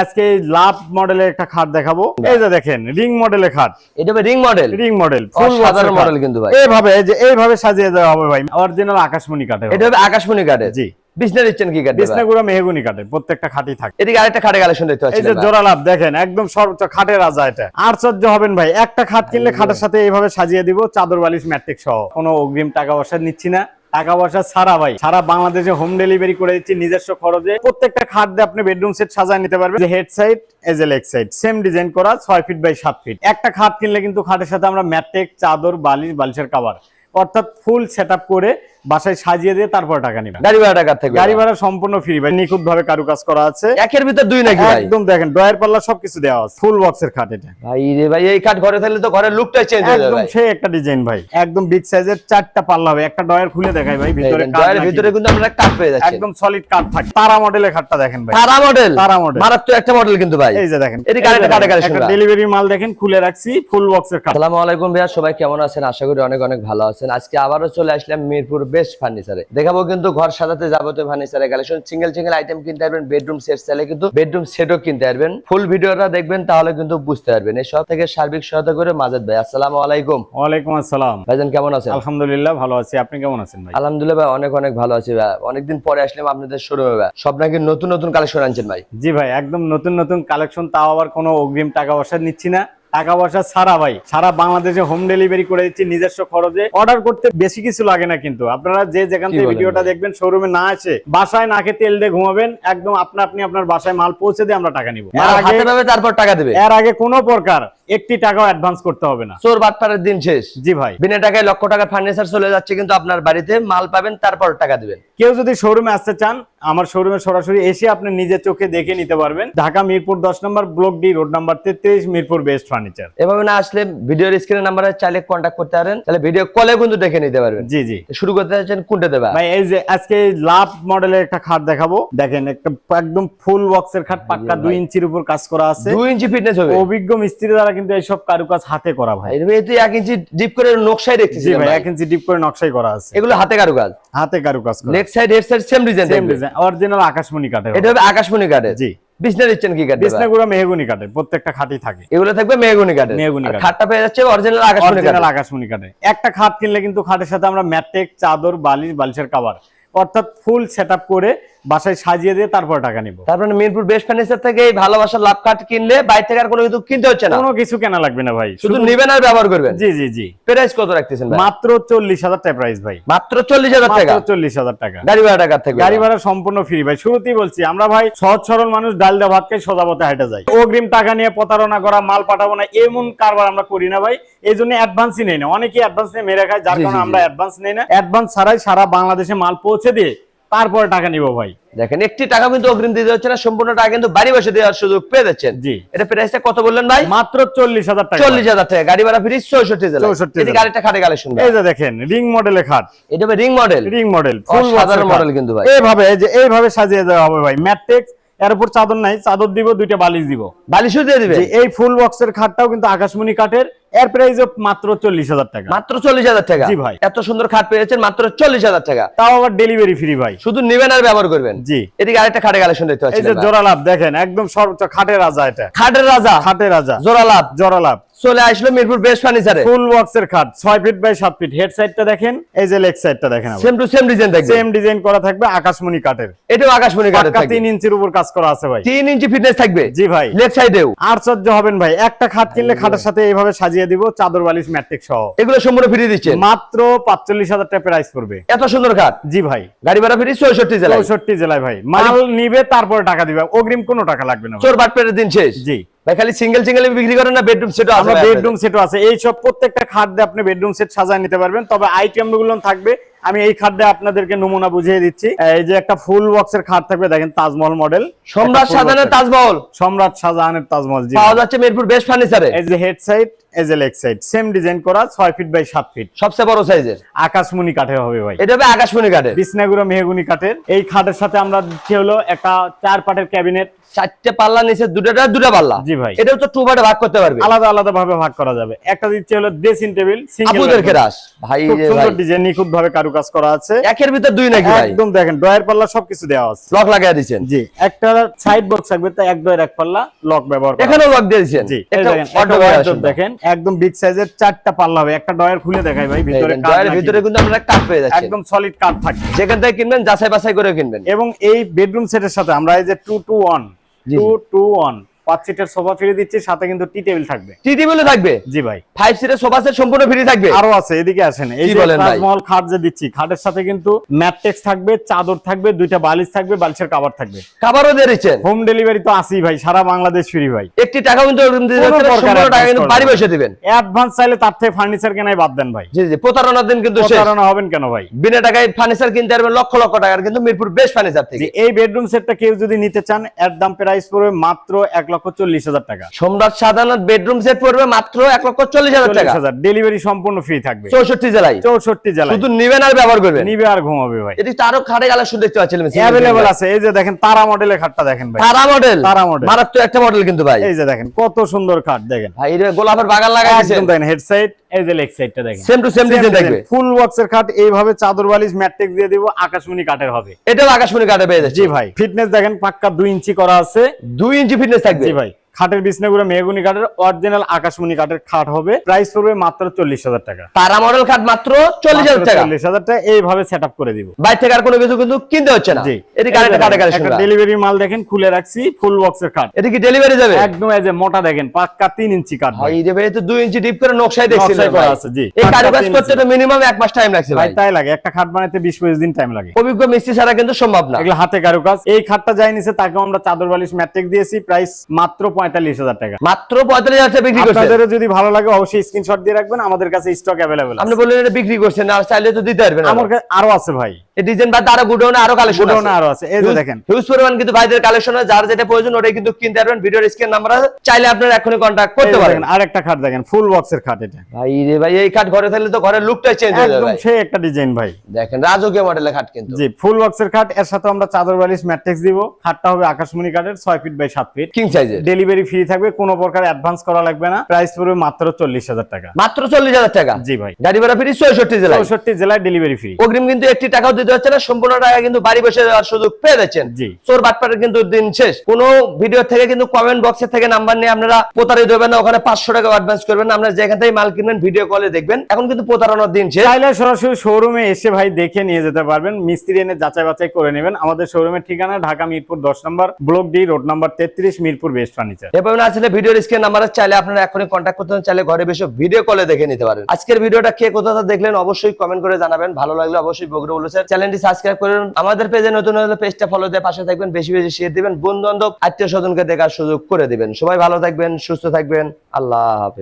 আজকে লাভ মডেলের একটা খাট দেখাবো। এই যে দেখেন রিং মডেলের খাট। এটা রিং মডেল? রিং মডেল ফুল সাধারণ মডেল কিন্তু ভাই। এইভাবে যে এইভাবে সাজিয়ে দেওয়া হবে ভাই। অরিজিনাল আকাশমণি কাঠের এটা হবে। আকাশমণি কাঠের। জি। বিছনা দিচ্ছেন কি কাঠ বিষ্ণাগুড়া মেহগুনি কাঠের প্রত্যেকটা খাটই থাকে। এদিকে আরেকটা খাটে কালেকশন দেখতে এই যে জোড়া লাভ দেখেন একদম সর্বোচ্চ খাটের রাজা এটা। আশ্চর্য হবেন ভাই একটা খাট কিনলে খাটের সাথে এইভাবে সাজিয়ে দিব চাদর বালিশ ম্যাট্রিক সহ। কোনো অগ্রিম টাকা পয়সা নিচ্ছি না। টাকা পয়সা ছাড়া ভাই। সারা বাংলাদেশে হোম ডেলিভারি করে দিচ্ছি নিজস্ব খরচে। প্রত্যেকটা খাট দিয়ে আপনি বেডরুম সেট সাজায় নিতে পারবেন। Head side edge a leg side same design করা ছয় ফিট বাই সাত ফিট একটা খাট কিনলে কিন্তু খাটের সাথে আমরা ম্যাট্রিক, চাদর, বালিশ, বালিশের কাবার অর্থাৎ ফুল সেট করে বাসায় সাজিয়ে দিয়ে তারপর টাকা নিবেন গাড়ি ভাড়া টাকা থাকবে গাড়ি ভাড়া। সম্পূর্ণ ফ্রি ভাই নিখুঁত ভাবে কারুকাজ করা আছে। একের ভিতর দুই নাকি ভাই? একদম দেখেন ডয়ার পাল্লা সবকিছু দেওয়া আছে ফুল বক্সের খাট এটা। ভাই রে ভাই এই কাঠ ঘরে থাকলে তো ঘরের লুকটাই চেঞ্জ হয়ে যাবে একদম সেই একটা ডিজাইন ভাই একদম বিগ সাইজের চারটা পাল্লা হবে একটা ডয়ার খুলে দেখাই ভাই ভিতরে নাকি। ভিতরে কিন্তু আমরা কাঠ পেয়ে যাচ্ছি। একদম সলিড কাঠ থাকে। তারা মডেলের খাটটা দেখেন ভাই। তারা মডেল তারা model। মারাত্মক একটা মডেল কিন্তু ভাই। এই যে দেখেন এদিকে আরেকটা কাঠের কালেকশন ডেলিভারি মাল দেখেন খুলে রাখছি ফুল বক্সের খাট। আসসালামু আলাইকুম ভাইয়া সবাই কেমন আছেন? আশা করি অনেক অনেক ভালো আছেন। আজকে আবারও চলে আসলাম মিরপুর বেস্ট ফার্নিচারে দেখাবো কিন্তু ঘর সাজাতে যাবতীয় ফার্নিচারের কালেকশন সিঙ্গেল সিঙ্গেল আইটেম কিনতে পারবেন বেডরুম সেট চাইলে কিন্তু বেডরুম সেটও কিনতে পারবেন। ফুল ভিডিওটা দেখবেন তাহলে কিন্তু বুঝতে পারবেন। এই সব থেকে সার্বিক সহায়তা করে মাজেদ ভাই আসসালামু আলাইকুম। ওয়ালাইকুম আসসালাম। ভাইজান কেমন আছেন? আলহামদুলিল্লাহ ভালো আছি। আপনি কেমন আছেন ভাই? আলহামদুলিল্লাহ ভাই অনেক অনেক ভালো আছি ভাই। অনেকদিন পরে আসলাম আপনাদের শোরুমে ভাই। সব নাকি নতুন নতুন কালেকশন আনছেন ভাই। জি ভাই একদম নতুন নতুন কালেকশন তাও আবার কোনো অগ্রিম টাকা পয়সা নিচ্ছি না। টাকা পয়সা ছাড়া ভাই সারা বাংলাদেশে হোম ডেলিভারি করে দিচ্ছি নিজস্ব খরচে। অর্ডার করতে বেশি কিছু লাগে না কিন্তু। আপনারা যে যেখান থেকে ভিডিওটা দেখবেন শোরুমে না আসে বাসায় না খেয়ে তেল দিয়ে ঘুমাবেন একদম আপনা আপনি আপনার বাসায় মাল পৌঁছে দিয়ে আমরা টাকা নিব। তারপর টাকা দেবে। এর আগে কোনো প্রকার একটি টাকাও অ্যাডভান্স করতে হবে না। চোর বাটপাড়ের দিন শেষ। জি ভাই। বিনা টাকায় লক্ষ টাকার ফার্নিচার চলে যাচ্ছে কিন্তু আপনার বাড়িতে মাল পাবেন তারপর টাকা দিবেন। কেউ যদি শোরুমে আসতে চান আমার শোরুমে সরাসরি এসে আপনি নিজের চোখে দেখে নিতে পারবেন। ঢাকা মিরপুর দশ নম্বর ব্লক ডি রোড নাম্বার তেত্রিশ মিরপুর বেস্ট ফার্নিচার এভাবে না আসলে ভিডিওর স্ক্রিনের নাম্বারে চাইলে কন্ট্যাক্ট করতে পারেন তাহলে ভিডিও কলে কিন্তু দেখে নিতে পারবেন। জি জি। শুরু করতে যাচ্ছেন কোনটা দেবা। ভাই এই যে আজকে লাভ মডেলের একটা খাট দেখাবো। দেখেন একটা একদম ফুল বক্সের খাট পাক্কা। দুই ইঞ্চির উপর কাজ করা আছে। দুই ইঞ্চি ফিটনেস হবে। অভিজ্ঞ মিস্ত্রি দ্বারা কিন্তু এইসব কারুকাজ হাতে করা ভাই। এর তুই এক ইঞ্চি ডিপ করে নকশাই দেখতেছি ভাই এক ইঞ্চি ডিপ করে নকশাই করা আছে। এগুলো হাতে কারু কাজ হাতে কারুকাজ করা। Leg side head side same design same design original আকাশমণি কাঠের। এটা হবে আকাশমণি কাঠের। জি। বিছনা দিচ্ছেন কি কাঠ দেবা? বিষ্ণাগুড়া মেহগুনি কাঠের প্রত্যেকটা খাটই থাকে। এগুলো থাকবে মেহগুনি কাটে মেহগনি কাঠের। খাটটা পেয়ে যাচ্ছে অরিজিনাল আকাশমণি কাটে অরিজিনাল আকাশমণি কাটে একটা খাট কিনলে কিন্তু খাটের সাথে আমরা ম্যাট্রিক চাদর বালিশ বালিশের কাভার অর্থাৎ ফুল সেট করে বাসায় সাজিয়ে দিয়ে তারপর টাকা নিব। তারপরে মানে মিরপুর বেস্ট ফার্নিচার থেকে এই ভালোবাসার লাভ কাঠ কিনলে বাইরে থেকে আর কোনো কিছু কিনতে হচ্ছে না? কোনো কিছু কেনা লাগবে না ভাই। শুধু নিবেন আর ব্যবহার করবেন? জি জি জি। প্রাইস কত রাখতেছেন ভাই? মাত্র চল্লিশ হাজার টাকা প্রাইস ভাই। মাত্র চল্লিশ হাজার টাকা? মাত্র চল্লিশ হাজার টাকা। গাড়ি ভাড়া টাকা থাকবে? গাড়ি ভাড়া সম্পূর্ণ ফ্রি ভাই। শুরুতেই বলছি আমরা ভাই সহজ সরল মানুষ ডাল দা ভাত খাই পথে হাঁটে যাই। অগ্রিম টাকা নিয়ে প্রতারণা করা মাল পাঠাবো না এমন কারবার আমরা করি না ভাই। এই জন্য অ্যাডভান্সই নেই না। অনেকেই অ্যাডভান্স নিয়ে মেরে খায় যার কারণে আমরা অ্যাডভান্স নেই না। অ্যাডভান্স ছাড়াই সারা বাংলাদেশে মাল পৌঁছে দিয়ে তারপরে টাকা নিব ভাই। দেখেন একটি টাকা কিন্তু অগ্রিম দিতে হচ্ছে না সম্পূর্ণ টাকা কিন্তু বাড়ি বসে দেওয়ার সুযোগ পেয়ে যাচ্ছেন। জি। এটা প্রাইসটা কত বললেন ভাই? মাত্র চল্লিশ হাজার টাকা। চল্লিশ হাজার টাকা। গাড়ি ভাড়া ফ্রি চৌষট্টি জেলা। 64 এদিকে জেলা। আরেকটা খাটে কালেকশন এই যে দেখেন রিং মডেলের খাট। এটা রিং মডেল। রিং মডেল অসাধারণ মডেল কিন্তু ভাই। এইভাবে যে এইভাবে সাজিয়ে দেওয়া হবে ভাই। ম্যাট্রিক্স এর উপর চাদর নাই চাদর দিব দুইটা বালিশ দিব। বালিশও দিয়ে দিবে। এই ফুল বক্সের খাটটাও কিন্তু আকাশমণি কাঠের। এর প্রাইস মাত্র চল্লিশ হাজার টাকা। মাত্র চল্লিশ হাজার টাকা। জি ভাই। এত সুন্দর খাট পেয়েছেন মাত্র চল্লিশ হাজার টাকা। তাও আবার ডেলিভারি ফ্রি ভাই। শুধু নিবেন আর ব্যবহার করবেন। জি। এদিকে আরেকটা খাটে কালেকশন দেখতে এই যে জোড়া লাভ দেখেন একদম সর্বোচ্চ খাটের রাজা এটা। খাটের রাজা। খাটের রাজা। জোড়া লাভ। জোড়া লাভ। চলে আসলো মিরপুর বেস্ট ফার্নিচারে ফুল বক্সের খাট ছয় ফিট বাই সাত ফিট হেড সাইডটা দেখেন এই যে লেগ সাইডটা দেখেন সেম টু সেম ডিজাইন থাকবে। সেম ডিজাইন করা থাকবে আকাশমণি কাঠের। এটাও আকাশমণি পাক্কা থাকবে। তিন ইঞ্চির উপর কাজ করা আছে ভাই। তিন ইঞ্চি ফিটনেস থাকবে। জি ভাই। লেফট সাইডেও আশ্চর্য হবেন ভাই। একটা খাট কিনলে খাটের সাথে এইভাবে সাজিয়ে দিব চাদর বালিশ ম্যাট্রিক সহ। এগুলো সম্পূর্ণ ফ্রি দিচ্ছেন? মাত্র পাঁচচল্লিশ হাজার টাকা প্রাইস পড়বে। এত সুন্দর খাট? জি ভাই। গাড়ি ভাড়া ফ্রি চৌষট্টি জেলায়? চৌষট্টি জেলায় ভাই। মাল নিবে তারপরে টাকা দিবে। অগ্রিম কোনো টাকা লাগবে না চোর চোর বাটপেটের দিন শেষ? জি। ভাই খালি সিঙ্গেল সিঙ্গেল বিক্রি করেন না বেডরুম সেটও আছে বেডরুম সেটও আছে। এই সব প্রত্যেকটা খাট দিয়ে আপনি বেডরুম সেট সাজায় নিতে পারবেন। তবে থাকবে। আমি এই খাট দিয়ে আপনাদেরকে নমুনা বুঝিয়ে দিচ্ছি। এই যে একটা ফুল বক্সের খাট থাকবে দেখেন তাজমহল মডেল সম্রাট শাহজাহানের তাজমহল? সম্রাট শাহজাহানের তাজমহল জি। পাওয়া যাচ্ছে মিরপুর বেস্ট ফার্নিচারে। এই যে হেড সাইড এই যে লেগ সাইড সেম ডিজাইন করা ছয় ফিট বাই সাত ফিট সবচেয়ে বড় সাইজের আকাশমণি কাঠের হবে ভাই। এটা হবে আকাশমণি কাঠের। বিষ্ণাগুড়া মেহগুনি কাঠের। এই খাটের সাথে আমরা দিচ্ছি হলো একটা চার পাটের ক্যাবিনেট চারটে পাল্লা নিচে দুটা দুটা পাল্লা। জি ভাই। তো টু পার্টে ভাগ করতে পারবে। আলাদা আলাদা ভাবে ভাগ করা যাবে। একটা দিচ্ছে হলো ড্রেসিং টেবিল আপুদের ভাই সুন্দর ডিজাইন নিখুঁত ভাবে কারুকাজ করা আছে। একের ভিতর দুই নাকি ভাই? একদম দেখেন ডয়ের পাল্লা সবকিছু দেওয়া আছে। লক লাগাই দিয়েছেন। জি একটা সাইড বক্স থাকবে এক ডয়ের এক পাল্লা লক ব্যবহার করা এখানেও লক দিয়ে দিয়েছেন। জি দেখেন। দেখেন একদম বিগ সাইজের চারটা পাল্লা হবে। একটা ডয়ার খুলে দেখাই ভাই ভিতরে ডয়ের ভিতরে কিন্তু আপনারা কাঠ পেয়ে যাচ্ছেন একদম সলিড কাঠ থাকবে। যেখান থেকে কিনবেন যাচাই বাছাই করে কিনবেন। এবং এই বেডরুম সেটের সাথে আমরা এই যে টু টু ওয়ান জি, টু টু ওয়ান পাঁচ সিটের সোফা ফিরে দিচ্ছি সাথে কিন্তু টি টেবিল থাকবে। টি টেবিলও থাকবে? জি ভাই। ফাইভ সিটের সোফা সেট সম্পূর্ণ ফ্রি থাকবে? আরও আছে এদিকে আসেন। এই যে তাজমহল খাট যে দিচ্ছি খাটের সাথে কিন্তু থাকবে চাদর থাকবে দুইটা বালিশ থাকবে বালিশের কাভার থাকবে। দিয়ে দিচ্ছেন? হোম ডেলিভারি তো আসি ভাই সারা বাংলাদেশ ফ্রি ভাই। একটি টাকা কিন্তু টাকা কিন্তু বাড়ি বসে দিবেন। অ্যাডভান্স চাইলে তার থেকে ফার্নিচার কেনাই বাদ দেন ভাই। জি জি প্রতারণার দিন কিন্তু প্রতারণা হবেন কেন ভাই? বিনা টাকায় ফার্নিচার কিনতে পারবেন লক্ষ লক্ষ টাকার কিন্তু মিরপুর বেস্ট ফার্নিচার থেকে। এই বেডরুম সেটটা কেউ যদি নিতে চান এর দাম প্রাইস পড়বে মাত্র এক লক্ষ চল্লিশ হাজার টাকা। সম্রাট সাধারণ বেডরুম সেট পড়বে মাত্র এক লক্ষ চল্লিশ হাজার টাকা। ডেলিভারি সম্পূর্ণ ফ্রি থাকবে। চৌষট্টি জেলায়। চৌষট্টি জেলায়। শুধু নিবেন আর ব্যবহার করবেন নিবে আর ঘুমাবে ভাই। এটি আরও খাটে কালেকশন দেখতে পাচ্ছিলাম। অ্যাভেলেবল আছে। এই যে দেখেন তারা মডেলের খাটটা দেখেন ভাই। তারা মডেল তারা model। মারাত্মক একটা মডেল কিন্তু ভাই। এই যে দেখেন কত সুন্দর খাট দেখেন। ভাই এটা গোলাপের বাগান লাগাই দিয়েছেন। একদম দেখেন হেড সাইড এই যে লেগ সাইডটা দেখেন। সেম টু সেম ডিজাইন থাকবে ফুল বক্সের খাট এইভাবে চাদর বালিশ ম্যাট্রিক্স দিয়ে দিব আকাশমণি কাঠের হবে। এটাও আকাশমণি কাটে পেয়ে যাচ্ছে। জি ভাই ফিটনেস দেখেন পাক্কা দুই ইঞ্চি করা আছে। দুই ইঞ্চি ফিটনেস থাকবে। জি ভাই খাটের বিছনাগুলো মেহগুনি কাঠের অরিজিনাল আকাশমণি কাঠের খাট হবে। প্রাইস পড়বে মাত্র চল্লিশ হাজার টাকা। তারা মডেল খাট মাত্র চল্লিশ হাজার টাকা। চল্লিশ হাজার টাকা। এইভাবে সেট করে দিব। বাইরে থেকে আর কোনো কিছু কিন্তু কিনতে হচ্ছে না। জি। ডেলিভারি মাল দেখেন খুলে রাখছি ফুল বক্সের খাট। এটি কি ডেলিভারি যাবে? একদম এই যে মোটা দেখেন পাক্কা তিন ইঞ্চি কাঠ ভাই। ভাই রে ভাই এ তো দুই ইঞ্চি ডিপ করে করা আছে, জি। এই কারুকাজ করতে তো মিনিমাম এক মাস টাইম লাগছে ভাই তাই লাগে। একটা খাট বানাইতে বিশ পঁচিশ দিন টাইম লাগে। অভিজ্ঞ মিস্ত্রি ছাড়া কিন্তু সম্ভব না। এগুলো হাতে কারুকাজ। এই খাটটা যাই নিছে তাকে আমরা চাদর বালিশ ম্যাট্রিক দিয়েছি। প্রাইস মাত্র পঁয়তাল্লিশ হাজার টাকা। মাত্র পঁয়তাল্লিশ হাজার টাকা বিক্রি করছেন? যদি ভালো লাগে অবশ্যই স্ক্রিনশট দিয়ে রাখবেন আমাদের কাছে স্টক অ্যাভেলেবেল আপনি বললেন এটা বিক্রি করছেন আর চাইলে তো দিতে পারবেন আমার কাছে আরও আছে ভাই। এই ডিজাইন বাদ আরও গুডাউনে আরও কালেকশন Godown আরও আছে। এই যে দেখেন। হিউজ পরিমাণ কিন্তু ভাইদের কালেকশন আছে যার যেটা প্রয়োজন ওটাই কিন্তু কিনতে পারবেন। ভিডিওর স্ক্রিন নাম্বার আছে। চাইলে আপনারা এখনই কন্টাক্ট করতে পারেন। আর একটা খাট দেখেন ফুল বক্সের খাট এটা। ভাই রে ভাই এই কাঠ ঘরে থাকলে তো ঘরের লুকটাই চেঞ্জ হয়ে যাবে একদম সেই একটা ডিজাইন ভাই। দেখেন রাজকীয় মডেলের খাট কিন্তু। জি ফুল বক্সের খাট। এর সাথে আমরা চাদর বালিশ ম্যাট্রিক্স দিব। খাটটা হবে আকাশমণি কাঠের ছয় ফিট বাই সাত ফিট কিং সাইজের ডেলিভারি ফ্রি থাকবে কোনো প্রকার অ্যাডভান্স করা লাগবে না। প্রাইস পড়বে মাত্র চল্লিশ হাজার টাকা। মাত্র চল্লিশ হাজার টাকা? জি ভাই। গাড়ি ভাড়া ফ্রি চৌষট্টি জেলায়? চৌষট্টি জেলায় ডেলিভারি ফ্রি অগ্রিম কিন্তু একটি টাকাও দিতে হচ্ছে না সম্পূর্ণ টাকা কিন্তু বাড়ি বসে দেওয়ার সুযোগ পেয়ে যাচ্ছেন। চোর বাটপাটের কিন্তু দিন শেষ। কোন ভিডিও থেকে কিন্তু কমেন্ট বক্সের থেকে নাম্বার নিয়ে আপনারা প্রতারিত হবেন না ওখানে পাঁচশো টাকা অ্যাডভান্স করবেন আপনারা যেখান থেকে মাল কিনবেন ভিডিও কলে দেখবেন। এখন কিন্তু প্রতারণার দিন শেষ। চাইলে সরাসরি শোরুমে এসে ভাই দেখে নিয়ে যেতে পারবেন মিস্ত্রি এনে যাচাই বাছাই করে নেবেন। আমাদের শোরুমের ঠিকানা ঢাকা মিরপুর দশ নম্বর ব্লক ডি রোড নাম্বার তেত্রিশ মিরপুর বেস্ট ফার্নিচার এভাবে না আসলে ভিডিওর স্ক্রিন নাম্বার চাইলে আপনারা এখনই কন্ট্যাক্ট করতে চাইলে ঘরে বসে ভিডিও কলে দেখে নিতে পারেন। আজকের ভিডিওটা কে কোথা থেকে দেখলেন অবশ্যই কমেন্ট করে জানাবেন। ভালো লাগলে অবশ্যই বগুড়া বলেছেন চ্যানেলটি সাবস্ক্রাইব করুন। আমাদের পেজে নতুন হলে পেজটা ফলো দিয়ে পাশে থাকবেন, বেশি বেশি শেয়ার দিবেন। বন্ধু বান্ধব আত্মীয় স্বজনকে দেখার সুযোগ করে দিবেন। সবাই ভালো থাকবেন, সুস্থ থাকবেন। আল্লাহ হাফেজ।